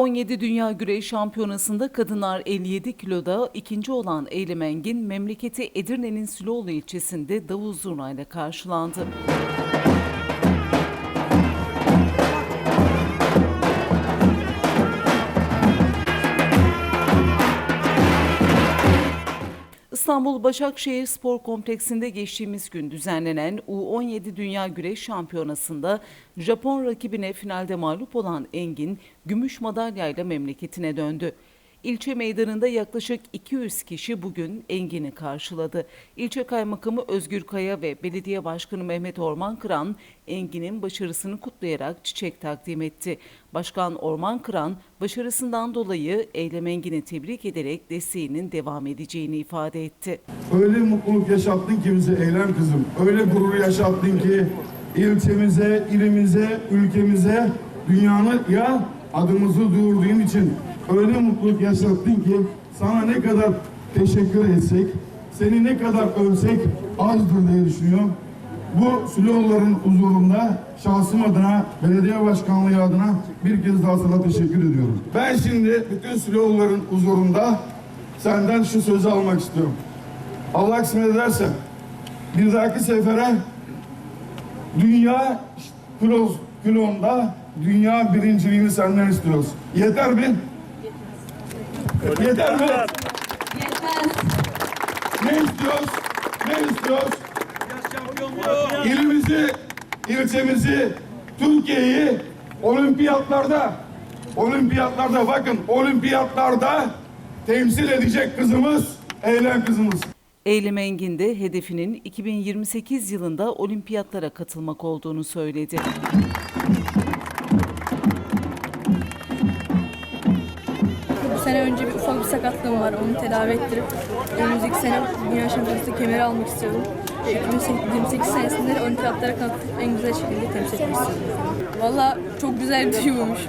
Allah kardeşinize duruyor. U17 Dünya Güreş Şampiyonası'nda kadınlar 57 kiloda ikinci olan Eylem Engin, memleketi Edirne'nin Süloğlu ilçesinde davul zurna ile karşılandı. İstanbul Başakşehir Spor Kompleksinde geçtiğimiz gün düzenlenen U17 Dünya Güreş Şampiyonası'nda Japon rakibine finalde mağlup olan Engin, gümüş madalyayla memleketine döndü. İlçe meydanında yaklaşık 200 kişi bugün Engin'i karşıladı. İlçe Kaymakamı Özgür Kaya ve Belediye Başkanı Mehmet Orman Kıran, Engin'in başarısını kutlayarak çiçek takdim etti. Başkan Orman Kıran, başarısından dolayı Eylem Engin'i tebrik ederek desteğinin devam edeceğini ifade etti. Öyle mutluluk yaşattın ki bize Eylem kızım. Öyle gurur yaşattın ki ilçemize, ilimize, ülkemize, dünyanın ya adımızı duyurduğun için öyle mutluluk yaşattın ki sana ne kadar teşekkür etsek, seni ne kadar övsek azdır diye düşünüyorum. Bu Süloğulların huzurunda şahsım adına, belediye başkanlığı adına bir kez daha sana teşekkür ediyorum. Ben şimdi bütün Süloğulların huzurunda senden şu sözü almak istiyorum. Allah kısmet ederse bir dahaki sefere dünya kilo, kilonda dünya birinciliğini senden istiyoruz. Yeter mi? Yeter mi? Ne istiyoruz? Ne istiyoruz? İlimizi, ilçemizi, Türkiye'yi olimpiyatlarda, olimpiyatlarda bakın olimpiyatlarda temsil edecek kızımız, eylem kızımız. Eylem Engin de hedefinin 2028 yılında olimpiyatlara katılmak olduğunu söyledi. Sene önce bir ufak bir sakatlığım var. Onu tedavi ettirip önümüzdeki sene Dünya Şampiyonası kemeri almak istiyorum. Ve 2028 senesinde de olimpiyatlara katılıp en güzel şekilde temsil etmek istiyorum. Valla çok güzel bir duyguymmuş.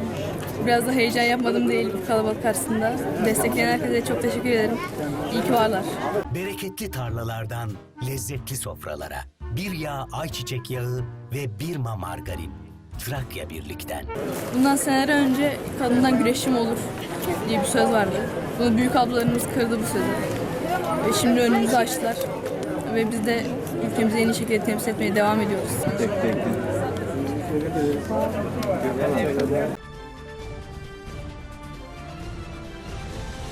Biraz da heyecan yapmadım değil bu kalabalık karşısında. Destekleyen herkese çok teşekkür ederim. İyi ki varlar. Bereketli tarlalardan lezzetli sofralara. Bir yağ ayçiçek yağı ve bir ma margarin. Trakya Birlik'ten. Bundan seneler önce kadından güreşim olur diye bir söz vardı. Bunu büyük ablalarımız kırdı bu sözü. Ve şimdi önümüzü açtılar. Ve biz de ülkemizi en iyi şekilde temsil etmeye devam ediyoruz.